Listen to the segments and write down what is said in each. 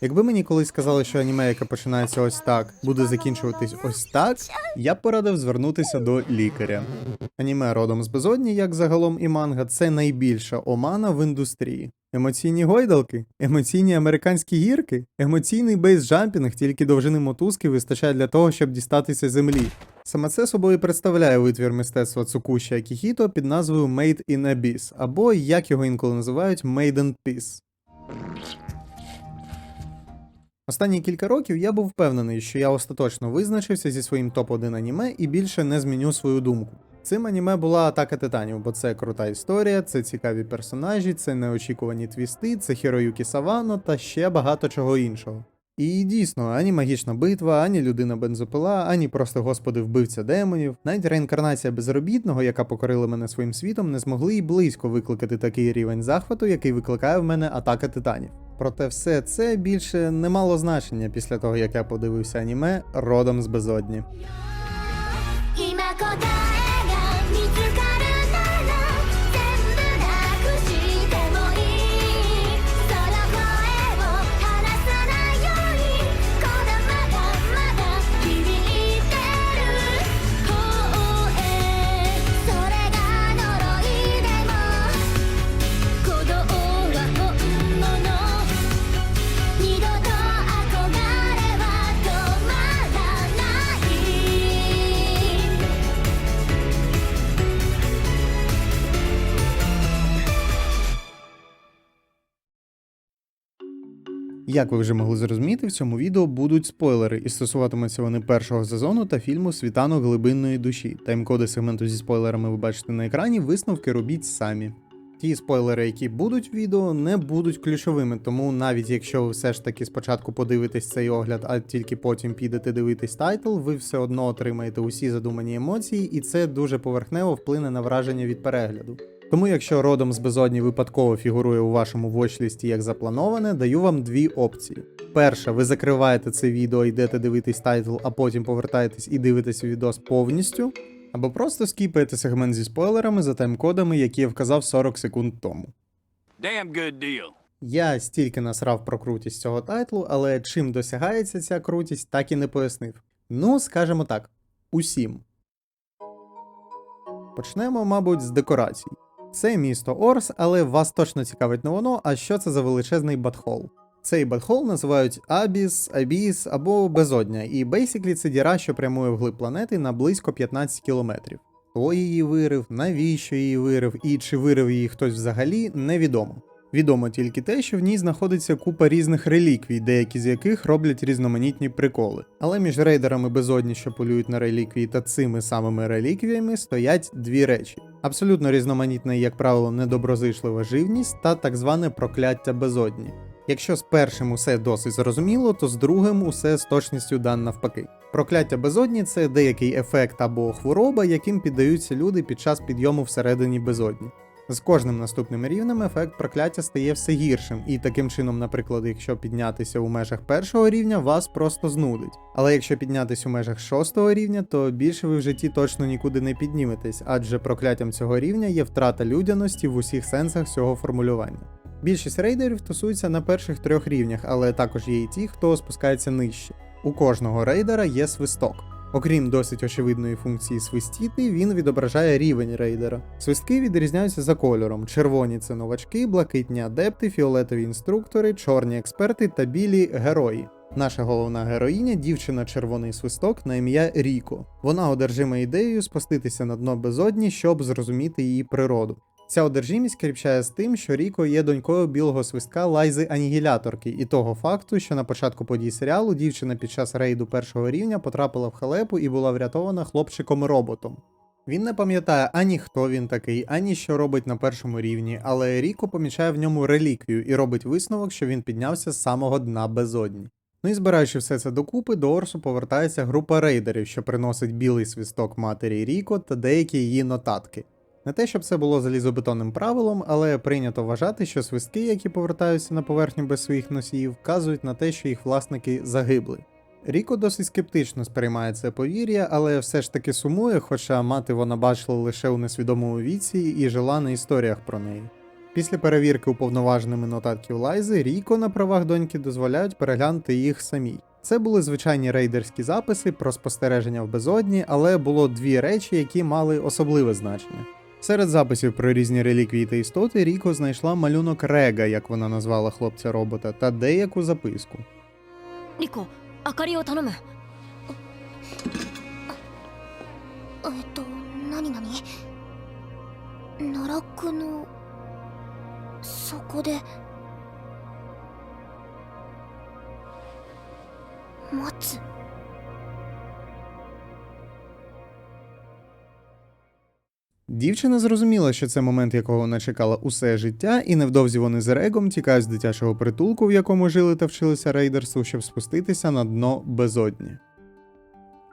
Якби мені колись сказали, що аніме, яке починається ось так, буде закінчуватись ось так, я б порадив звернутися до лікаря. Аніме родом з безодні, як загалом і манга, це найбільша омана в індустрії. Емоційні гойдалки, емоційні американські гірки, емоційний бейсджампінг, тільки довжини мотузки вистачає для того, щоб дістатися землі. Саме це собою представляє витвір мистецтва Цукуші Акіхіто під назвою Made in Abyss, або як його інколи називають Made in Peace. Останні кілька років я був впевнений, що я остаточно визначився зі своїм топ-1 аніме і більше не зміню свою думку. Цим аніме була атака титанів, бо це крута історія, це цікаві персонажі, це неочікувані твісти, це Хіроюкі Савано та ще багато чого іншого. І дійсно, ані магічна битва, ані людина бензопила, ані просто господи вбивця демонів, навіть реінкарнація безробітного, яка покорила мене своїм світом, не змогли й близько викликати такий рівень захвату, який викликає в мене атака титанів. Проте все це більше не мало значення після того, як я подивився аніме родом з безодні. Як ви вже могли зрозуміти, в цьому відео будуть спойлери, і стосуватимуться вони першого сезону та фільму Світанок глибинної душі. Таймкоди сегменту зі спойлерами ви бачите на екрані, висновки робіть самі. Ті спойлери, які будуть в відео, не будуть ключовими, тому навіть якщо ви все ж таки спочатку подивитесь цей огляд, а тільки потім підете дивитись тайтл, ви все одно отримаєте усі задумані емоції, і це дуже поверхнево вплине на враження від перегляду. Тому, якщо родом з безодні випадково фігурує у вашому вочлісті як заплановане, даю вам дві опції. Перша, ви закриваєте це відео, йдете дивитись тайтл, а потім повертаєтесь і дивитесь відос повністю. Або просто скіпаєте сегмент зі спойлерами за таймкодами, які я вказав 40 секунд тому. Damn good deal. Я стільки насрав про крутість цього тайтлу, але чим досягається ця крутість, так і не пояснив. Ну, скажімо так, усім. Почнемо, мабуть, з декорацій. Це місто Орс, але вас точно цікавить не воно, а що це за величезний батхол. Цей батхол називають Абіс, Абіс або Безодня, і бейсіклі це діра, що прямує вглиб планети на близько 15 кілометрів. Хто її вирив, навіщо її вирив і чи вирив її хтось взагалі, невідомо. Відомо тільки те, що в ній знаходиться купа різних реліквій, деякі з яких роблять різноманітні приколи. Але між рейдерами безодні, що полюють на реліквії, та цими самими реліквіями стоять дві речі: абсолютно різноманітна і, як правило, недоброзичлива живність та так зване прокляття безодні. Якщо з першим усе досить зрозуміло, то з другим усе з точністю дан навпаки. Прокляття безодні це деякий ефект або хвороба, яким піддаються люди під час підйому всередині безодні. З кожним наступним рівнем ефект прокляття стає все гіршим, і таким чином, наприклад, якщо піднятися у межах першого рівня, вас просто знудить. Але якщо піднятися у межах шостого рівня, то більше ви в житті точно нікуди не підніметесь, адже прокляттям цього рівня є втрата людяності в усіх сенсах цього формулювання. Більшість рейдерів тусуються на перших трьох рівнях, але також є і ті, хто спускається нижче. У кожного рейдера є свисток. Окрім досить очевидної функції свистіти, він відображає рівень рейдера. Свистки відрізняються за кольором: червоні це новачки, блакитні адепти, фіолетові інструктори, чорні експерти та білі герої. Наша головна героїня дівчина червоний свисток на ім'я Ріко. Вона одержима ідеєю спуститися на дно безодні, щоб зрозуміти її природу. Ця одержимість кріпчає з тим, що Ріко є донькою білого свистка Лайзи Анігіляторки, і того факту, що на початку подій серіалу дівчина під час рейду першого рівня потрапила в халепу і була врятована хлопчиком-роботом. Він не пам'ятає ані хто він такий, ані що робить на першому рівні, але Ріко помічає в ньому реліквію і робить висновок, що він піднявся з самого дна безодні. Ну і збираючи все це докупи, до Орсу повертається група рейдерів, що приносить білий свисток матері Ріко та деякі її нотатки. Не те, щоб це було залізобетонним правилом, але прийнято вважати, що свистки, які повертаються на поверхню без своїх носіїв, вказують на те, що їх власники загибли. Ріко досить скептично сприймає це повір'я, але все ж таки сумує, хоча мати вона бачила лише у несвідомому віці і жила на історіях про неї. Після перевірки уповноваженими нотатків Лайзи, Ріко на правах доньки дозволяють переглянути їх самій. Це були звичайні рейдерські записи про спостереження в безодні, але було дві речі, які мали особливе значення. Серед записів про різні реліквії та істоти Ріко знайшла малюнок Рега, як вона назвала хлопця робота, та деяку записку. Ріко, Акарі отаноме. Ето, нані нані? Нараку. Сокоде... Мацу. Дівчина зрозуміла, що це момент, якого вона чекала усе життя, і невдовзі вони з Регом тікають з дитячого притулку, в якому жили та вчилися рейдерству, щоб спуститися на дно безодні.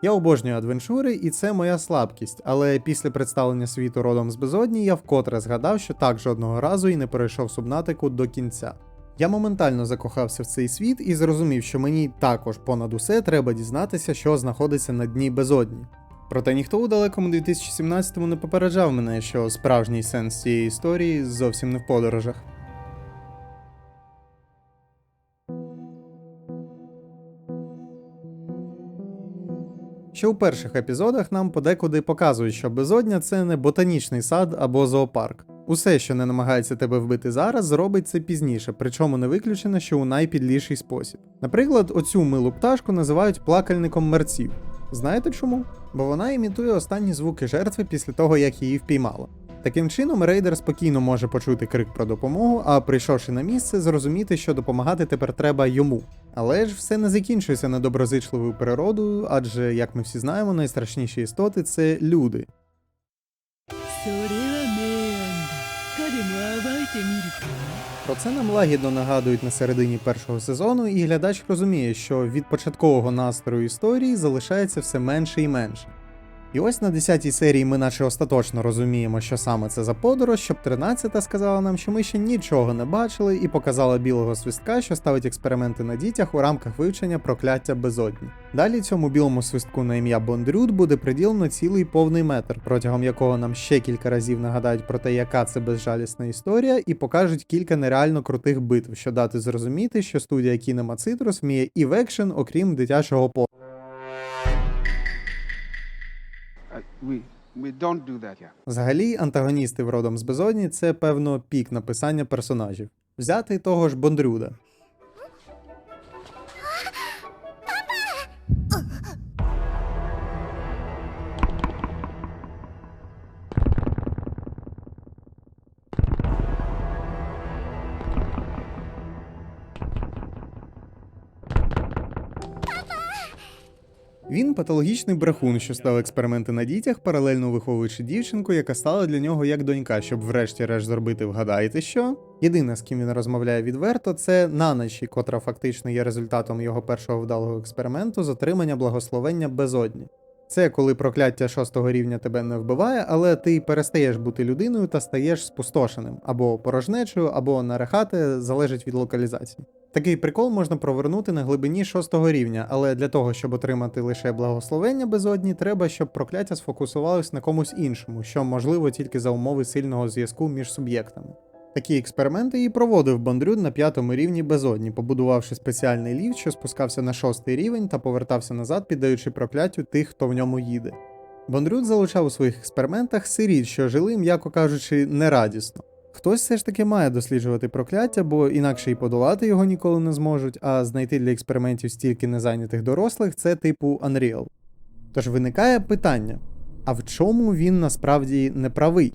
Я обожнюю адвенчури, і це моя слабкість, але після представлення світу родом з безодні я вкотре згадав, що так жодного разу і не перейшов субнатику до кінця. Я моментально закохався в цей світ і зрозумів, що мені також понад усе треба дізнатися, що знаходиться на дні безодні. Проте ніхто у далекому 2017-му не попереджав мене, що справжній сенс цієї історії зовсім не в подорожах. Ще у перших епізодах нам подекуди показують, що безодня це не ботанічний сад або зоопарк. Усе, що не намагається тебе вбити зараз, зробить це пізніше, причому не виключено, що у найпідліший спосіб. Наприклад, оцю милу пташку називають плакальником мерців. Знаєте чому? Бо вона імітує останні звуки жертви після того, як її впіймала. Таким чином, рейдер спокійно може почути крик про допомогу, а прийшовши на місце, зрозуміти, що допомагати тепер треба йому. Але ж все не закінчується недоброзичливою природою, адже, як ми всі знаємо, найстрашніші істоти це люди. Про це нам лагідно нагадують на середині першого сезону, і глядач розуміє, що від початкового настрою історії залишається все менше і менше. І ось на 10-й серії ми наче остаточно розуміємо, що саме це за подорож, щоб 13-та сказала нам, що ми ще нічого не бачили, і показала білого свистка, що ставить експерименти на дітях у рамках вивчення прокляття безодні. Далі цьому білому свистку на ім'я Бондрюд буде приділено цілий повний метр, протягом якого нам ще кілька разів нагадають про те, яка це безжалісна історія, і покажуть кілька нереально крутих битв, що дати зрозуміти, що студія Kinema Citrus вміє і в екшен, окрім дитячого по. We. Взагалі, антагоністи в родом з безодні це певно пік написання персонажів. Взяти того ж Бондрюда. Він патологічний брехун, що став експерименти на дітях, паралельно виховуючи дівчинку, яка стала для нього як донька, щоб врешті-решт зробити вгадаєте що? Єдине, з ким він розмовляє відверто, це Наночі, котра фактично є результатом його першого вдалого експерименту з отримання благословення безодні. Це коли прокляття шостого рівня тебе не вбиває, але ти перестаєш бути людиною та стаєш спустошеним або порожнечою, або нарехати залежить від локалізації. Такий прикол можна провернути на глибині шостого рівня, але для того, щоб отримати лише благословення безодні, треба, щоб прокляття сфокусувалось на комусь іншому, що можливо тільки за умови сильного зв'язку між суб'єктами. Такі експерименти і проводив Бондрюд на п'ятому рівні безодні, побудувавши спеціальний ліфт, що спускався на шостий рівень та повертався назад, піддаючи прокляттю тих, хто в ньому їде. Бондрюд залучав у своїх експериментах сиріт, що жили, м'яко кажучи, нерадісно. Хтось все ж таки має досліджувати прокляття, бо інакше і подолати його ніколи не зможуть, а знайти для експериментів стільки незайнятих дорослих це типу Unreal. Тож виникає питання: а в чому він насправді не правий?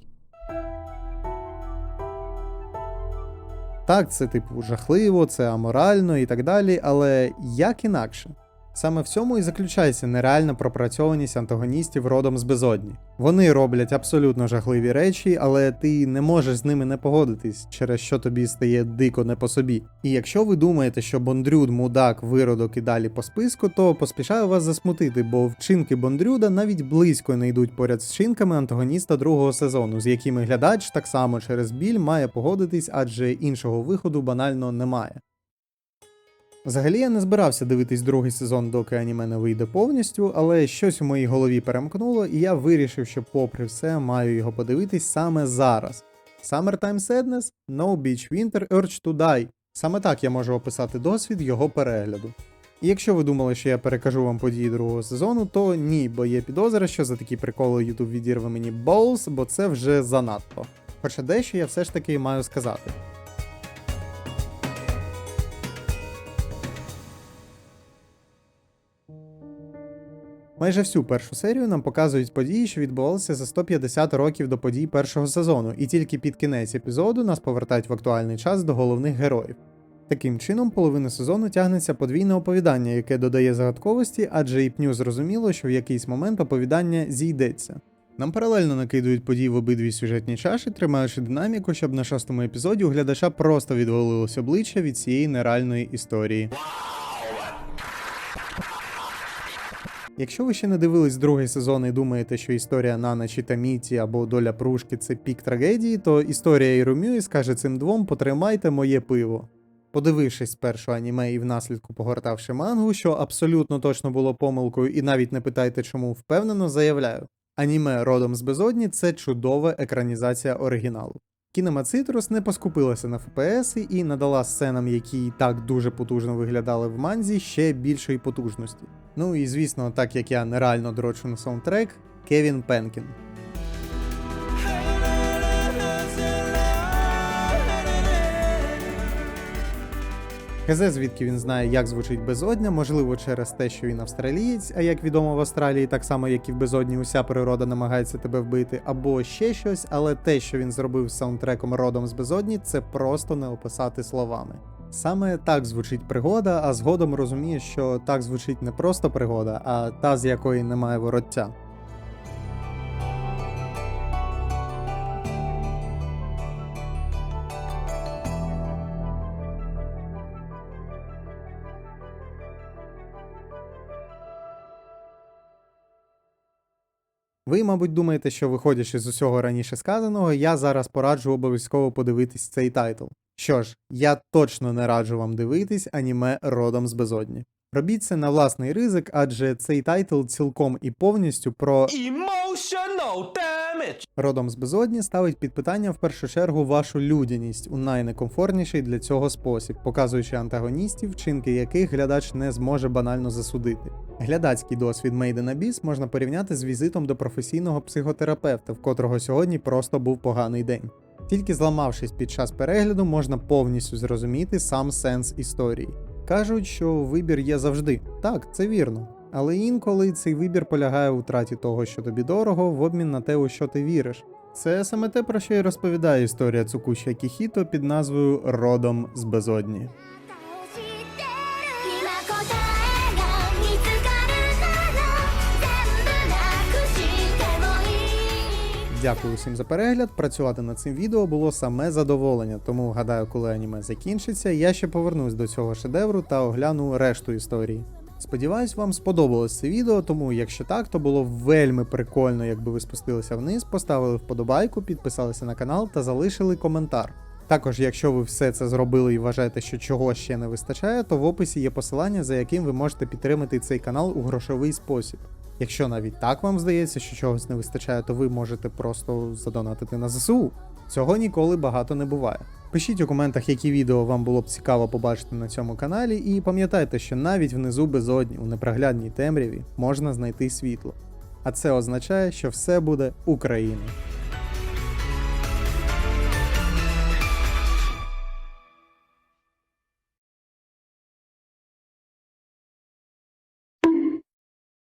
Так, це типу жахливо, це аморально і так далі, але як інакше? Саме в цьому і заключається нереальна пропрацьованість антагоністів родом з безодні. Вони роблять абсолютно жахливі речі, але ти не можеш з ними не погодитись, через що тобі стає дико не по собі. І якщо ви думаєте, що Бондрюд, мудак, виродок і далі по списку, то поспішаю вас засмутити, бо вчинки Бондрюда навіть близько не йдуть поряд з вчинками антагоніста другого сезону, з якими глядач так само через біль має погодитись, адже іншого виходу банально немає. Взагалі я не збирався дивитись другий сезон, доки аніме не вийде повністю, але щось у моїй голові перемкнуло, і я вирішив, що, попри все, маю його подивитись саме зараз. Summertime Sadness No Beach Winter Urge to Die. Саме так я можу описати досвід його перегляду. І якщо ви думали, що я перекажу вам події другого сезону, то ні, бо є підозра, що за такі приколи YouTube відірве мені Balls, бо це вже занадто. Хоча дещо я все ж таки маю сказати. Майже всю першу серію нам показують події, що відбувалися за 150 років до подій першого сезону, і тільки під кінець епізоду нас повертають в актуальний час до головних героїв. Таким чином, половину сезону тягнеться подвійне оповідання, яке додає загадковості, адже і пню зрозуміло, що в якийсь момент оповідання зійдеться. Нам паралельно накидують події в обидві сюжетні чаші, тримаючи динаміку, щоб на шостому епізоді у глядача просто відвалилось обличчя від цієї нереальної історії. Якщо ви ще не дивились другий сезон і думаєте, що історія Нана чи Таміті або доля Прушки це пік трагедії, то історія Ірумюї скаже цим двом потримайте моє пиво. Подивившись спершу аніме і внаслідку погортавши мангу, що абсолютно точно було помилкою, і навіть не питайте чому впевнено, заявляю. Аніме родом з безодні це чудова екранізація оригіналу. Кінема Цитрус не поскупилася на ФПС і надала сценам, які і так дуже потужно виглядали в манзі, ще більшої потужності. Ну і звісно, так як я нереально дрочу на саундтрек, Кевін Пенкін. Хз, звідки він знає, як звучить безодня, можливо, через те, що він австралієць, а як відомо в Австралії, так само як і в безодні, уся природа намагається тебе вбити, або ще щось, але те, що він зробив з саундтреком родом з безодні, це просто не описати словами. Саме так звучить пригода, а згодом розумієш, що так звучить не просто пригода, а та, з якої немає вороття. Ви, мабуть, думаєте, що виходячи з усього раніше сказаного, я зараз пораджу обов'язково подивитись цей тайтл. Що ж, я точно не раджу вам дивитись аніме родом з безодні. Робіть це на власний ризик, адже цей тайтл цілком і повністю про Emotional damage. Родом з безодні ставить під питання в першу чергу вашу людяність у найнекомфортніший для цього спосіб, показуючи антагоністів, вчинки яких глядач не зможе банально засудити. Глядацький досвід Made in Abyss можна порівняти з візитом до професійного психотерапевта, в котрого сьогодні просто був поганий день. Тільки зламавшись під час перегляду, можна повністю зрозуміти сам сенс історії. Кажуть, що вибір є завжди. Так, це вірно. Але інколи цей вибір полягає у втраті того, що тобі дорого, в обмін на те, у що ти віриш. Це саме те, про що й розповідає історія Цукуші Кіхіто під назвою Родом з безодні. Дякую всім за перегляд. Працювати над цим відео було саме задоволення, тому гадаю, коли аніме закінчиться, я ще повернусь до цього шедевру та огляну решту історії. Сподіваюсь, вам сподобалось це відео, тому якщо так, то було вельми прикольно, якби ви спустилися вниз, поставили вподобайку, підписалися на канал та залишили коментар. Також, якщо ви все це зробили і вважаєте, що чого ще не вистачає, то в описі є посилання, за яким ви можете підтримати цей канал у грошовий спосіб. Якщо навіть так вам здається, що чогось не вистачає, то ви можете просто задонатити на ЗСУ. Цього ніколи багато не буває. Пишіть у коментах, які відео вам було б цікаво побачити на цьому каналі, і пам'ятайте, що навіть внизу безодні у непроглядній темряві можна знайти світло. А це означає, що все буде Україна.